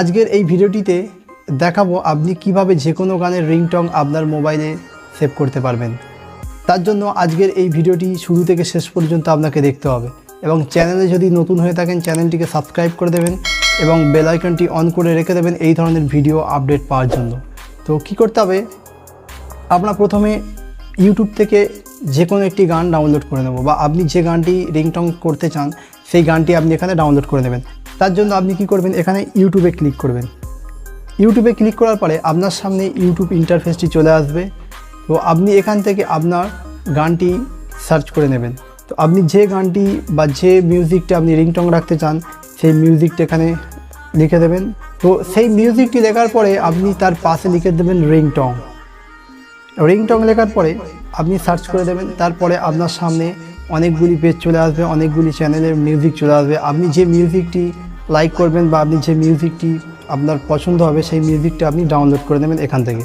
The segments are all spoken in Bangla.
আজকের এই ভিডিওটিতে দেখাবো আপনি কীভাবে যে কোনো গানের রিংটং আপনার মোবাইলে সেভ করতে পারবেন। তার জন্য আজকের এই ভিডিওটি শুরু থেকে শেষ পর্যন্ত আপনাকে দেখতে হবে এবং চ্যানেলে যদি নতুন হয়ে থাকেন, চ্যানেলটিকে সাবস্ক্রাইব করে দেবেন এবং বেল আইকনটি অন করে রেখে দেবেন এই ধরনের ভিডিও আপডেট পাওয়ার জন্য। তো কি করতে হবে? আমরা প্রথমে ইউটিউব থেকে যে কোনো একটি গান ডাউনলোড করে নেব বা আপনি যে গানটি রিংটং করতে চান, সেই গানটি আপনি এখানে ডাউনলোড করে নেবেন। তার জন্য আপনি কি করবেন? এখানে ইউটিউবে ক্লিক করবেন। ইউটিউবে ক্লিক করার পরে আপনার সামনে ইউটিউব ইন্টারফেসটি চলে আসবে। তো আপনি এখান থেকে আপনার গানটি সার্চ করে নেবেন। তো আপনি যে গানটি বা যে মিউজিকটা আপনি রিংটং রাখতে চান, সেই মিউজিকটা এখানে লিখে দেবেন। তো সেই মিউজিকটি লেখার পরে আপনি তার পাশে লিখে দেবেন রিংটং রিংটং লেখার পরে আপনি সার্চ করে দেবেন। তারপরে আপনার সামনে অনেকগুলি পেজ চলে আসবে, অনেকগুলি চ্যানেলের মিউজিক চলে আসবে। আপনি যে মিউজিকটি লাইক করবেন বা আপনি যে মিউজিকটি আপনার পছন্দ হবে, সেই মিউজিকটা আপনি ডাউনলোড করে নেবেন এখান থেকে।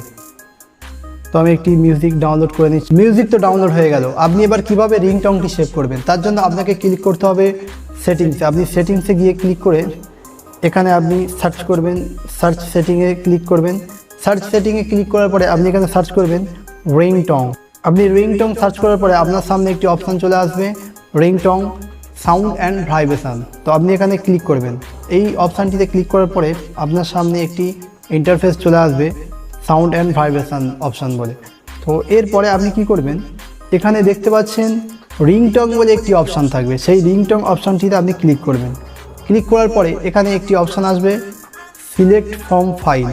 তো আমি একটি মিউজিক ডাউনলোড করে নিচ্ছি। মিউজিক তো ডাউনলোড হয়ে গেল। আপনি এবার কীভাবে রিংটংটি সেভ করবেন? তার জন্য আপনাকে ক্লিক করতে হবে সেটিংসে আপনি সেটিংসে গিয়ে ক্লিক করে এখানে আপনি সার্চ করবেন সার্চ সেটিংয়ে ক্লিক করবেন। সার্চ সেটিংয়ে ক্লিক করার পরে আপনি এখানে সার্চ করবেন রিংটং আপনি রিংটং সার্চ করার পরে আপনার সামনে একটি অপশান চলে আসবে, রিংটং সাউন্ড অ্যান্ড ভাইব্রেশন তো আপনি এখানে ক্লিক করবেন। এই অপশানটিতে ক্লিক করার পরে আপনার সামনে একটি ইন্টারফেস চলে আসবে সাউন্ড অ্যান্ড ভাইব্রেশন অপশান বলে। তো এরপরে আপনি কি করবেন? এখানে দেখতে পাচ্ছেন রিংটং বলে একটি অপশান থাকবে। সেই রিংটং অপশানটিতে আপনি ক্লিক করবেন। ক্লিক করার পরে এখানে একটি অপশান আসবে সিলেক্ট ফ্রম ফাইল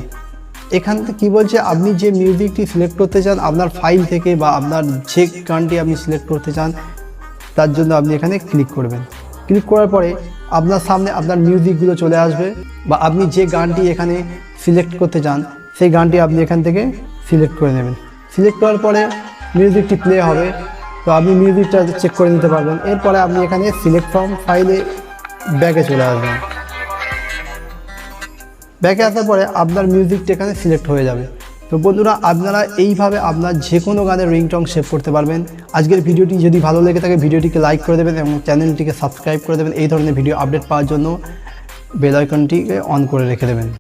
এখান থেকে কী বলছে? আপনি যে মিউজিকটি সিলেক্ট করতে চান, আপনার ফাইল থেকে বা আপনার যে গানটি আপনি সিলেক্ট করতে চান, তার জন্য আপনি এখানে ক্লিক করবেন। ক্লিক করার পরে আপনার সামনে আপনার মিউজিকগুলো চলে আসবে বা আপনি যে গানটি এখানে সিলেক্ট করতে চান, সেই গানটি আপনি এখান থেকে সিলেক্ট করে নেবেন। সিলেক্ট করার পরে মিউজিকটি প্লে হবে। তো আপনি মিউজিকটা চেক করে নিতে পারবেন। এরপরে আপনি এখানে সিলেক্ট ফ্রম ফাইলে ব্যাগে চলে আসবেন। ব্যাকে আসার পরে আপনার মিউজিকটা এখানে সিলেক্ট হয়ে যাবে। তো বন্ধুরা, আপনারা এইভাবে আপনার যে কোনো গানের রিংটং সেভ করতে পারবেন। আজকের ভিডিওটি যদি ভালো লেগে থাকে, ভিডিওটিকে লাইক করে দেবেন এবং চ্যানেলটিকে সাবস্ক্রাইব করে দেবেন। এই ধরনের ভিডিও আপডেট পাওয়ার জন্য বেল আইকনটিকে অন করে রেখে দেবেন।